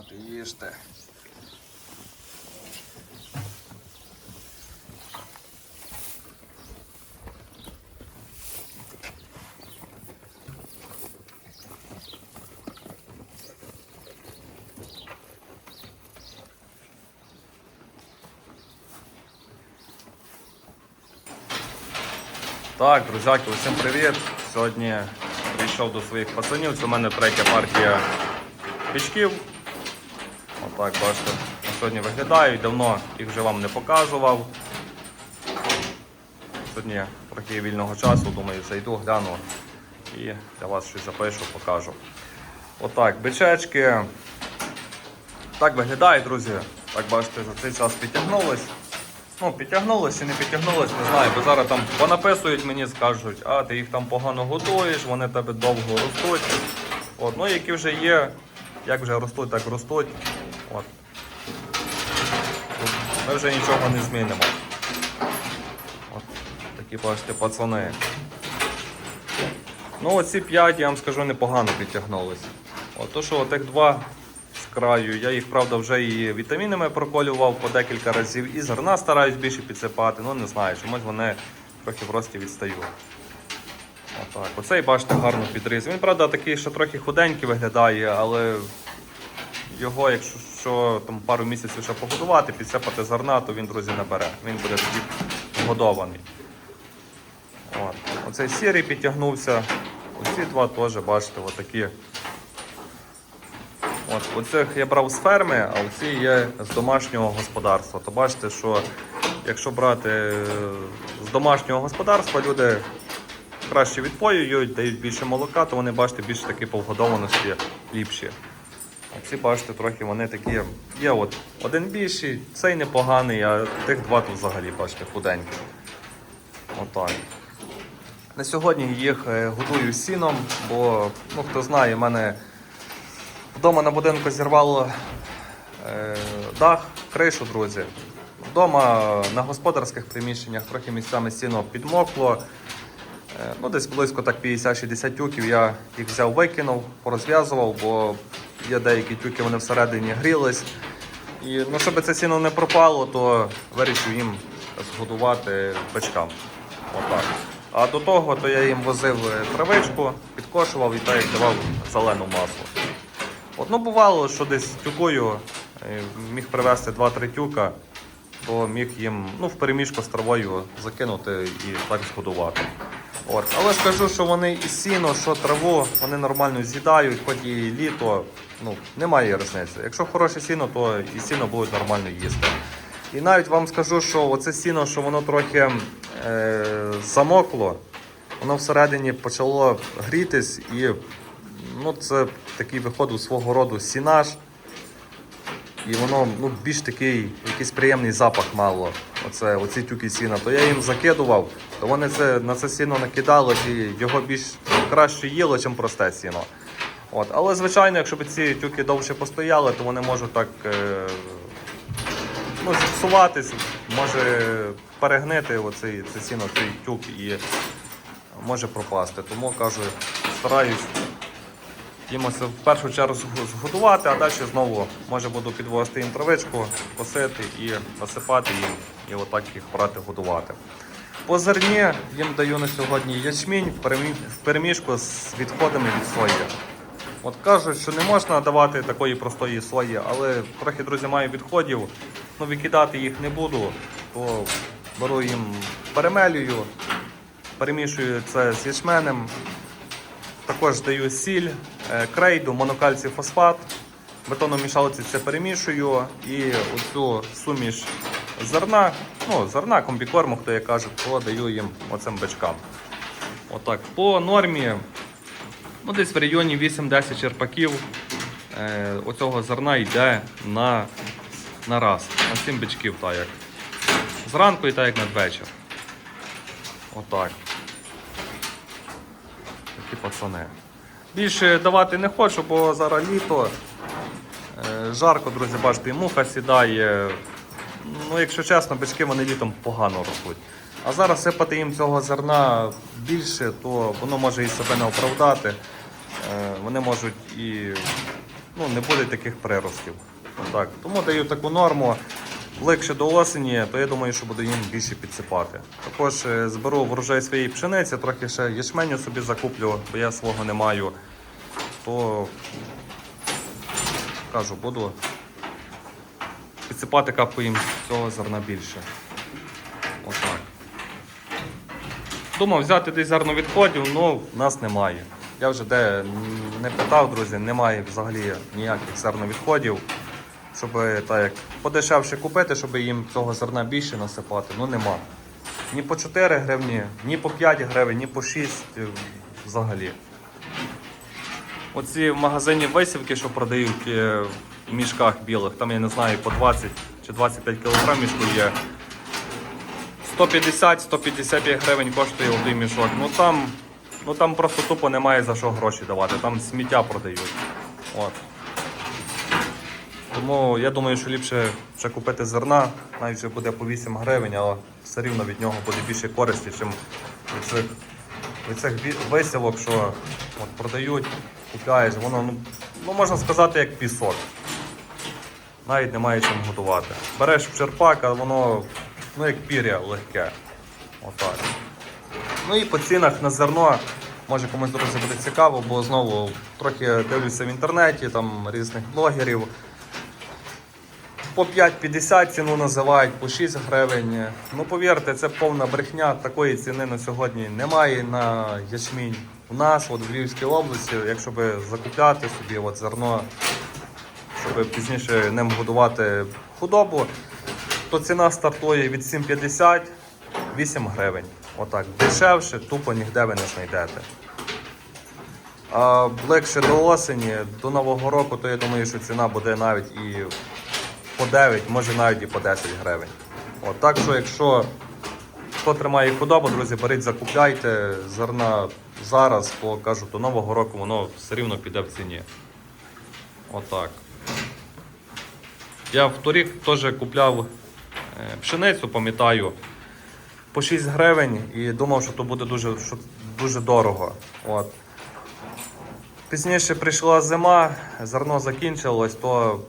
Нате, їжте. Так, друзяки, усім привіт. Сьогодні прийшов до своїх пацанів. Це у мене третя партія пічків. Отак, бачите, на сьогодні виглядають. Давно їх вже вам не показував. Сьогодні трохи вільного часу, думаю, зайду, гляну і для вас щось запишу, покажу. Отак, бичечки. Так виглядає, друзі. Так бачите, за цей час підтягнулись. Ну, підтягнулись чи не підтягнулись, не знаю, бо зараз там понаписують мені, скажуть, а ти їх там погано готуєш, вони тебе довго ростуть. От, ну які вже є, як вже ростуть, так ростуть. От. Тут Ми вже нічого не змінимо. От, такі бачите, пацани. Ну, оці п'ять, я вам скажу, непогано підтягнулись. От то, що отих два з краю, я їх, правда, вже і вітамінами проколював по декілька разів, і зерна стараюсь більше підсипати. Ну, не знаю, чомусь вони трохи в рості відстають. Отак. Оцей, бачите, гарно підріз. Він, правда, такий, що трохи худенький виглядає, але його, якщо що, там, пару місяців ще погодувати, підсипати зерна, то він, друзі, набере. Він буде тоді годований. От. Оцей сірий підтягнувся. Оці два теж, бачите, отакі. От, оцих я брав з ферми, а оці є з домашнього господарства. То бачите, що якщо брати е, з домашнього господарства, люди краще відпоюють, дають більше молока, то вони, бачите, більш такі по вгодованості ліпші. Ці, бачите, трохи вони такі. Є от один більший, цей непоганий, а тих два тут взагалі, бачите, худенькі. Отак. На сьогодні їх е, годую сіном, бо ну, хто знає, в мене вдома на будинку зірвало е, дах, кришу, друзі. Вдома на господарських приміщеннях трохи місцями сіно підмокло. Е, ну, десь близько так 50-60 тюків я їх взяв, викинув, порозв'язував, бо є деякі тюки, вони всередині грілись. І ну, щоб це сіно не пропало, то вирішив їм згодувати бичкам. Отак. А до того то я їм возив е, травичку, підкошував і так давав зелену масу. Ну, бувало, що десь тюкою е, міг привезти 2-3 тюка, то міг їм ну, в переміжку з травою закинути і так згодувати. От. Але скажу, що вони і сіно, що траву, вони нормально з'їдають, хоч і літо, ну, немає різниці. Якщо хороше сіно, то і сіно будуть нормально їсти. І навіть вам скажу, що оце сіно, що воно трохи е, замокло, воно всередині почало грітись і ну, це такий виходив свого роду сінаж. І воно ну, більш такий, якийсь приємний запах мало. Оце, оці тюки сіна. То я їм закидував, то вони це, на це сіно накидали і його більш краще їло, ніж просте сіно. От. Але звичайно, якщо б ці тюки довше постояли, то вони можуть так е, ну, зіпсуватись, може перегнити оцей, це сіно, цей тюк і може пропасти. Тому кажу, стараюсь їм в першу чергу зг- згодувати, а далі знову може буду підвозити їм травичку, косити і насипати їм, і отак їх брати годувати. По зерні їм даю на сьогодні ячмінь в переміжку з відходами від сої. От кажуть, що не можна давати такої простої сої, але трохи, друзі, маю відходів, ну викидати їх не буду, то беру їм перемелюю, перемішую це з ячменем, також даю сіль, е, крейду, монокальцій фосфат. Бетономішалці це перемішую і оцю суміш зерна, ну, зерна, комбікорму, хто як каже, то даю їм оцим бичкам. Отак. По нормі ну, десь в районі 8-10 черпаків е, оцього зерна йде на, на раз, на 7 бичків. Так як. Зранку і так як надвечір. Отак такі пацани. Більше давати не хочу, бо зараз літо. Е, Жарко, друзі, бачите, і муха сідає. Ну, якщо чесно, бички вони літом погано ростуть. А зараз сипати їм цього зерна більше, то воно може і себе не оправдати. Е, Вони можуть і ну, не буде таких приростів. Отак. Тому даю таку норму. Ближче до осені, то я думаю, що буду їм більше підсипати. Також е, зберу врожай своєї пшениці, трохи ще ячменю собі закуплю, бо я свого не маю. То кажу, буду підсипати капку їм цього зерна більше. Отак. Думав взяти десь зерно відходів, але в нас немає. Я вже де не питав, друзі, немає взагалі ніяких зерновідходів, щоб так як подешевше купити, щоб їм цього зерна більше насипати. Ну нема. Ні по 4 гривні, ні по 5 гривень, ні по 6 е, взагалі. Оці в магазині висівки, що продають е, в мішках білих, там я не знаю, по 20 чи 25 кг мішку є. 150-155 гривень коштує один мішок. Ну там, ну там просто тупо немає за що гроші давати, там сміття продають. От. Тому я думаю, що ліпше ще купити зерна, навіть вже буде по 8 гривень, але все рівно від нього буде більше користі, ніж від цих, від цих ві- що от, продають, купляєш, воно, ну, ну можна сказати, як пісок. Навіть немає чим годувати. Береш черпак, а воно ну, як пір'я легке. Отак. Ну і по цінах на зерно, може комусь друзі буде цікаво, бо знову трохи дивлюся в інтернеті, там різних блогерів. По 5,50 ціну називають, по 6 гривень. Ну повірте, це повна брехня. Такої ціни на сьогодні немає на ячмінь. У нас, от в Львівській області, якщо би закупляти собі от зерно, щоб пізніше ним годувати худобу, то ціна стартує від 7,50 8 гривень. Отак. Дешевше тупо ніде ви не знайдете. А ближче до осені, до Нового року, то я думаю, що ціна буде навіть і по 9, може навіть і по 10 гривень. От, так що, якщо хто тримає худобу, друзі, беріть, закупляйте зерна зараз, бо кажу, до Нового року воно все рівно піде в ціні. Отак. Я в торік теж купляв пшеницю, пам'ятаю, по 6 гривень і думав, що то буде дуже, що дуже дорого. От. Пізніше прийшла зима, зерно закінчилось, то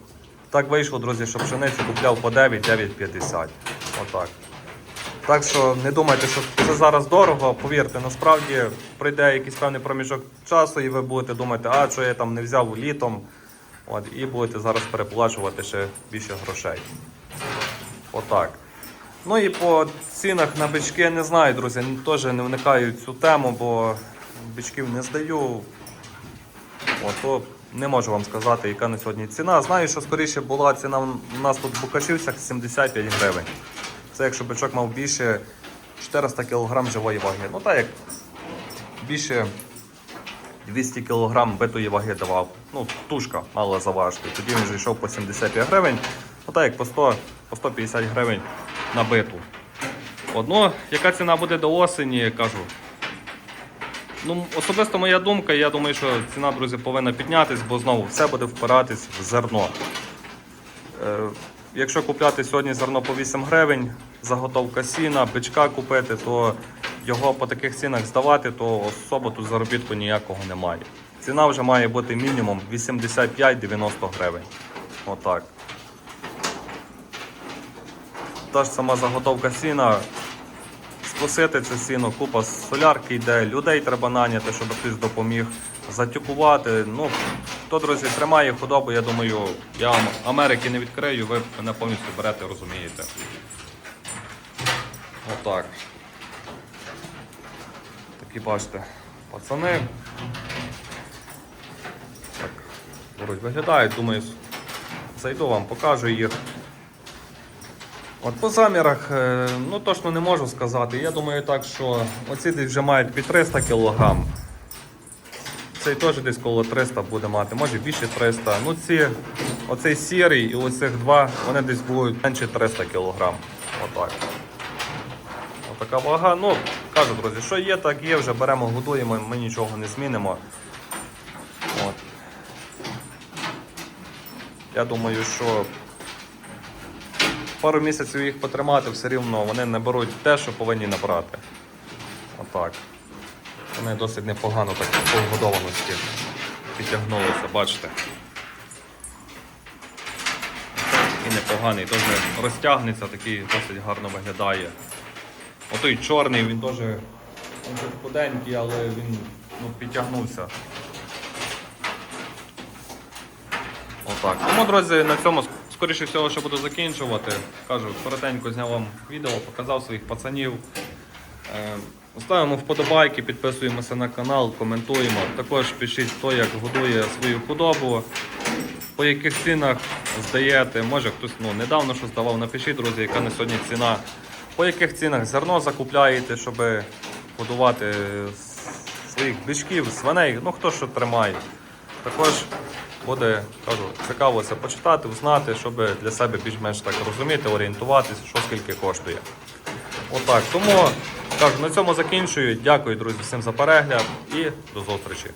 так вийшло, друзі, що пшеницю купляв по 9, 9,50. Отак. Так що не думайте, що це зараз дорого. Повірте, насправді прийде якийсь певний проміжок часу, і ви будете думати, а що я там не взяв літом. От, і будете зараз переплачувати ще більше грошей. Отак. Ну і по цінах на бички не знаю, друзі, теж не вникаю в цю тему, бо бичків не здаю. От, то не можу вам сказати, яка на сьогодні ціна. Знаю, що скоріше була ціна у нас тут в Букашівцях 75 гривень. Це якщо бичок мав більше 400 кг живої ваги. Ну так як більше 200 кг битої ваги давав. Ну, тушка мала заважити. Тоді він вже йшов по 75 гривень. Ну так як по 100, по 150 гривень на биту. Одно, яка ціна буде до осені, кажу. Ну, особисто моя думка, я думаю, що ціна, друзі, повинна піднятись, бо знову все буде впиратись в зерно. Е, якщо купляти сьогодні зерно по 8 гривень, заготовка сіна, бичка купити, то його по таких цінах здавати, то особо тут заробітку ніякого немає. Ціна вже має бути мінімум 85-90 гривень. Отак. Та ж сама заготовка сіна. Скосити це сіно, купа солярки йде, людей треба наняти, щоб хтось допоміг затюкувати. Ну, хто, друзі, тримає худобу, я думаю, я вам Америки не відкрию, ви мене повністю берете, розумієте. Отак. Такі бачите, пацани. Так, виглядають, думаю, зайду вам, покажу їх. От по замірах, е, ну точно не можу сказати. Я думаю так, що оці десь вже мають під 300 кг. Цей теж десь коло 300 буде мати, може більше 300. Ну ці, оцей сірий і оцих два, вони десь будуть менше 300 кг. Отак. Отака вага. Ну, кажу, друзі, що є, так є, вже беремо, годуємо, ми нічого не змінимо. От. Я думаю, що пару місяців їх потримати, все рівно вони не беруть те, що повинні набрати. Отак. Вони досить непогано так по годованості підтягнулися, бачите. І непоганий, теж розтягнеться, такий досить гарно виглядає. Отой чорний, він теж худенький, але він ну, підтягнувся. Отак. Тому, друзі, на цьому скоріше всього, що буду закінчувати. Кажу, коротенько зняв вам відео, показав своїх пацанів. Е, Ставимо вподобайки, підписуємося на канал, коментуємо. Також пишіть, хто як годує свою худобу, по яких цінах здаєте. Може хтось ну, недавно що здавав, напишіть, друзі, яка на сьогодні ціна. По яких цінах зерно закупляєте, щоб годувати своїх бичків, свиней, ну хто що тримає. Також буде кажу, цікаво це почитати, узнати, щоб для себе більш-менш так розуміти, орієнтуватися, що скільки коштує. Отак. Тому кажу, на цьому закінчую. Дякую, друзі, всім за перегляд і до зустрічі.